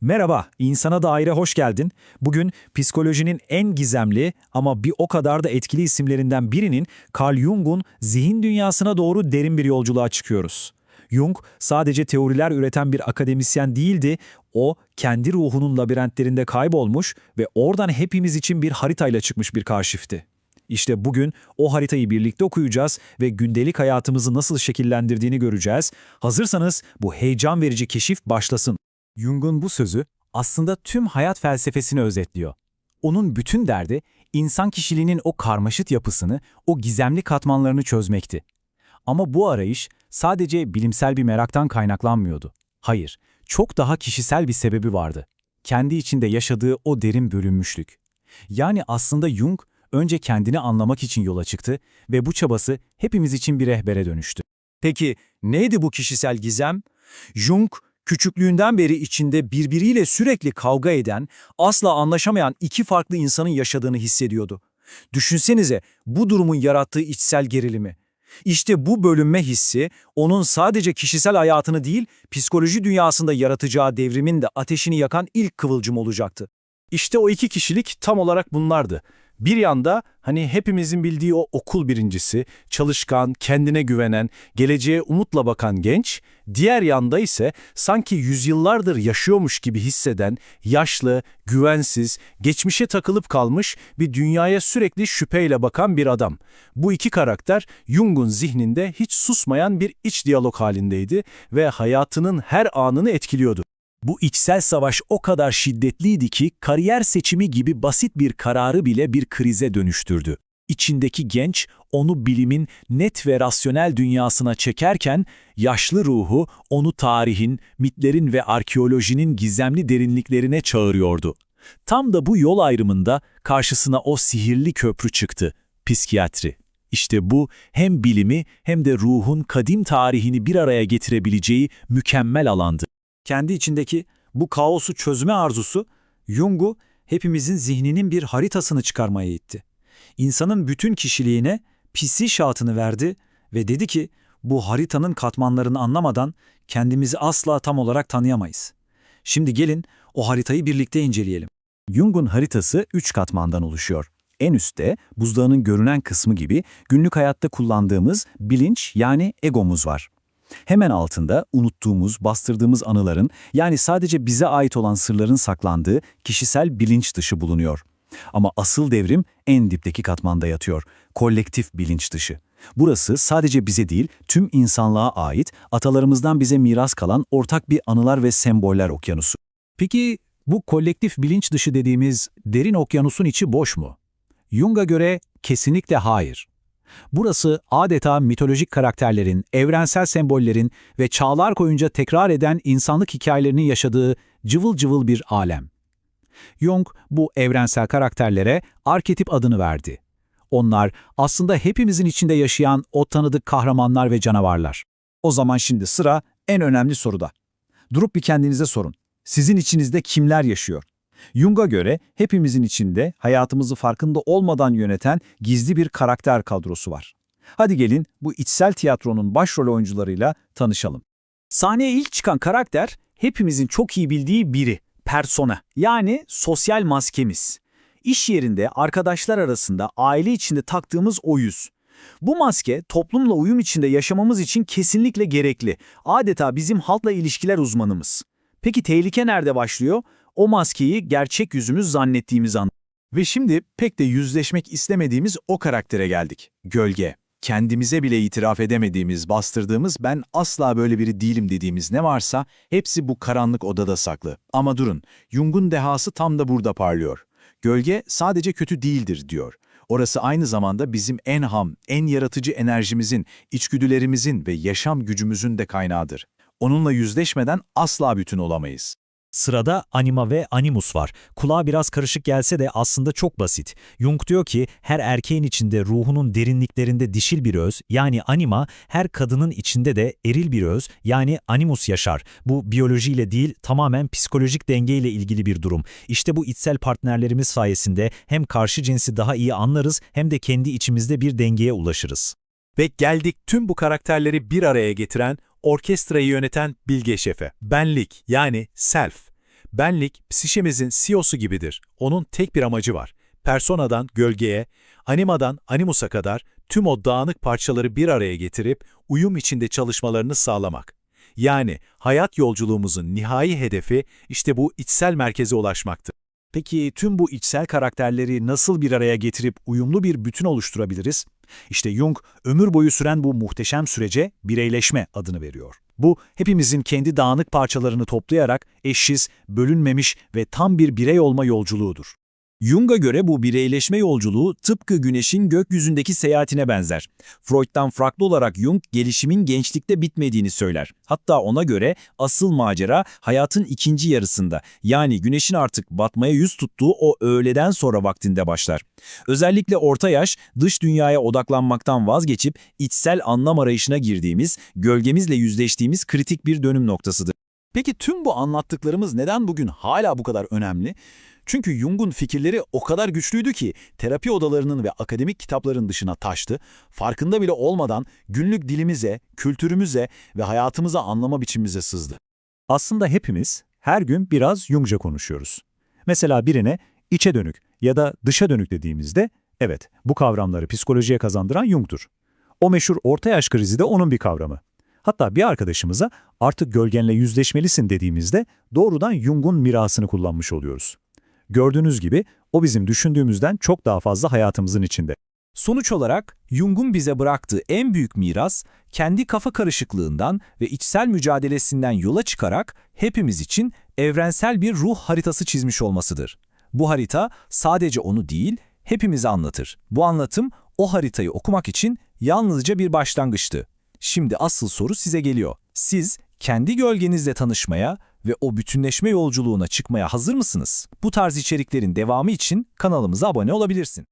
Merhaba, İnsana Daire hoş geldin. Bugün psikolojinin en gizemli ama bir o kadar da etkili isimlerinden birinin Carl Jung'un zihin dünyasına doğru derin bir yolculuğa çıkıyoruz. Jung sadece teoriler üreten bir akademisyen değildi, o kendi ruhunun labirentlerinde kaybolmuş ve oradan hepimiz için bir haritayla çıkmış bir kaşifti. İşte bugün o haritayı birlikte okuyacağız ve gündelik hayatımızı nasıl şekillendirdiğini göreceğiz. Hazırsanız bu heyecan verici keşif başlasın. Jung'un bu sözü aslında tüm hayat felsefesini özetliyor. Onun bütün derdi insan kişiliğinin o karmaşık yapısını, o gizemli katmanlarını çözmekti. Ama bu arayış sadece bilimsel bir meraktan kaynaklanmıyordu. Hayır, çok daha kişisel bir sebebi vardı. Kendi içinde yaşadığı o derin bölünmüşlük. Yani aslında Jung önce kendini anlamak için yola çıktı ve bu çabası hepimiz için bir rehbere dönüştü. Peki neydi bu kişisel gizem? Jung, küçüklüğünden beri içinde birbiriyle sürekli kavga eden, asla anlaşamayan iki farklı insanın yaşadığını hissediyordu. Düşünsenize bu durumun yarattığı içsel gerilimi. İşte bu bölünme hissi onun sadece kişisel hayatını değil, psikoloji dünyasında yaratacağı devrimin de ateşini yakan ilk kıvılcım olacaktı. İşte o iki kişilik tam olarak bunlardı. Bir yanda hani hepimizin bildiği o okul birincisi, çalışkan, kendine güvenen, geleceğe umutla bakan genç, diğer yanda ise sanki yüzyıllardır yaşıyormuş gibi hisseden, yaşlı, güvensiz, geçmişe takılıp kalmış bir dünyaya sürekli şüpheyle bakan bir adam. Bu iki karakter Jung'un zihninde hiç susmayan bir iç diyalog halindeydi ve hayatının her anını etkiliyordu. Bu içsel savaş o kadar şiddetliydi ki kariyer seçimi gibi basit bir kararı bile bir krize dönüştürdü. İçindeki genç onu bilimin net ve rasyonel dünyasına çekerken yaşlı ruhu onu tarihin, mitlerin ve arkeolojinin gizemli derinliklerine çağırıyordu. Tam da bu yol ayrımında karşısına o sihirli köprü çıktı, psikiyatri. İşte bu hem bilimi hem de ruhun kadim tarihini bir araya getirebileceği mükemmel alandı. Kendi içindeki bu kaosu çözme arzusu Jung'u hepimizin zihninin bir haritasını çıkarmaya itti. İnsanın bütün kişiliğine pisi şahatını verdi ve dedi ki bu haritanın katmanlarını anlamadan kendimizi asla tam olarak tanıyamayız. Şimdi gelin o haritayı birlikte inceleyelim. Jung'un haritası üç katmandan oluşuyor. En üstte buzdağının görünen kısmı gibi günlük hayatta kullandığımız bilinç yani egomuz var. Hemen altında unuttuğumuz, bastırdığımız anıların yani sadece bize ait olan sırların saklandığı kişisel bilinç dışı bulunuyor. Ama asıl devrim en dipteki katmanda yatıyor. Kolektif bilinç dışı. Burası sadece bize değil, tüm insanlığa ait, atalarımızdan bize miras kalan ortak bir anılar ve semboller okyanusu. Peki bu kolektif bilinç dışı dediğimiz derin okyanusun içi boş mu? Jung'a göre kesinlikle hayır. Burası adeta mitolojik karakterlerin, evrensel sembollerin ve çağlar boyunca tekrar eden insanlık hikayelerini yaşadığı cıvıl cıvıl bir alem. Jung bu evrensel karakterlere arketip adını verdi. Onlar aslında hepimizin içinde yaşayan o tanıdık kahramanlar ve canavarlar. O zaman şimdi sıra en önemli soruda. Durup bir kendinize sorun. Sizin içinizde kimler yaşıyor? Jung'a göre hepimizin içinde hayatımızı farkında olmadan yöneten gizli bir karakter kadrosu var. Hadi gelin bu içsel tiyatronun başrol oyuncularıyla tanışalım. Sahneye ilk çıkan karakter hepimizin çok iyi bildiği biri, persona yani sosyal maskemiz. İş yerinde, arkadaşlar arasında, aile içinde taktığımız o yüz. Bu maske toplumla uyum içinde yaşamamız için kesinlikle gerekli. Adeta bizim halkla ilişkiler uzmanımız. Peki tehlike nerede başlıyor? O maskeyi gerçek yüzümüz zannettiğimiz an. Ve şimdi pek de yüzleşmek istemediğimiz o karaktere geldik. Gölge. Kendimize bile itiraf edemediğimiz, bastırdığımız ben asla böyle biri değilim dediğimiz ne varsa hepsi bu karanlık odada saklı. Ama durun, Jung'un dehası tam da burada parlıyor. Gölge sadece kötü değildir diyor. Orası aynı zamanda bizim en ham, en yaratıcı enerjimizin, içgüdülerimizin ve yaşam gücümüzün de kaynağıdır. Onunla yüzleşmeden asla bütün olamayız. Sırada anima ve animus var. Kulağa biraz karışık gelse de aslında çok basit. Jung diyor ki her erkeğin içinde ruhunun derinliklerinde dişil bir öz yani anima, her kadının içinde de eril bir öz yani animus yaşar. Bu biyolojiyle değil tamamen psikolojik dengeyle ilgili bir durum. İşte bu içsel partnerlerimiz sayesinde hem karşı cinsi daha iyi anlarız hem de kendi içimizde bir dengeye ulaşırız. Ve geldik tüm bu karakterleri bir araya getiren, orkestrayı yöneten bilge şefe. Benlik yani self. Benlik, psişemizin CEO'su gibidir. Onun tek bir amacı var. Personadan gölgeye, animadan animusa kadar tüm o dağınık parçaları bir araya getirip uyum içinde çalışmalarını sağlamak. Yani hayat yolculuğumuzun nihai hedefi işte bu içsel merkeze ulaşmaktır. Peki tüm bu içsel karakterleri nasıl bir araya getirip uyumlu bir bütün oluşturabiliriz? İşte Jung, ömür boyu süren bu muhteşem sürece bireyleşme adını veriyor. Bu, hepimizin kendi dağınık parçalarını toplayarak eşsiz, bölünmemiş ve tam bir birey olma yolculuğudur. Jung'a göre bu bireyleşme yolculuğu tıpkı güneşin gökyüzündeki seyahatine benzer. Freud'dan farklı olarak Jung, gelişimin gençlikte bitmediğini söyler. Hatta ona göre asıl macera hayatın ikinci yarısında, yani güneşin artık batmaya yüz tuttuğu o öğleden sonra vaktinde başlar. Özellikle orta yaş, dış dünyaya odaklanmaktan vazgeçip içsel anlam arayışına girdiğimiz, gölgemizle yüzleştiğimiz kritik bir dönüm noktasıdır. Peki tüm bu anlattıklarımız neden bugün hala bu kadar önemli? Çünkü Jung'un fikirleri o kadar güçlüydü ki terapi odalarının ve akademik kitapların dışına taştı, farkında bile olmadan günlük dilimize, kültürümüze ve hayatımıza anlama biçimimize sızdı. Aslında hepimiz her gün biraz Jungca konuşuyoruz. Mesela birine içe dönük ya da dışa dönük dediğimizde, evet bu kavramları psikolojiye kazandıran Jung'tur. O meşhur orta yaş krizi de onun bir kavramı. Hatta bir arkadaşımıza artık gölgenle yüzleşmelisin dediğimizde doğrudan Jung'un mirasını kullanmış oluyoruz. Gördüğünüz gibi o bizim düşündüğümüzden çok daha fazla hayatımızın içinde. Sonuç olarak Jung'un bize bıraktığı en büyük miras, kendi kafa karışıklığından ve içsel mücadelesinden yola çıkarak hepimiz için evrensel bir ruh haritası çizmiş olmasıdır. Bu harita sadece onu değil, hepimizi anlatır. Bu anlatım o haritayı okumak için yalnızca bir başlangıçtı. Şimdi asıl soru size geliyor. Siz kendi gölgenizle tanışmaya ve o bütünleşme yolculuğuna çıkmaya hazır mısınız? Bu tarz içeriklerin devamı için kanalımıza abone olabilirsin.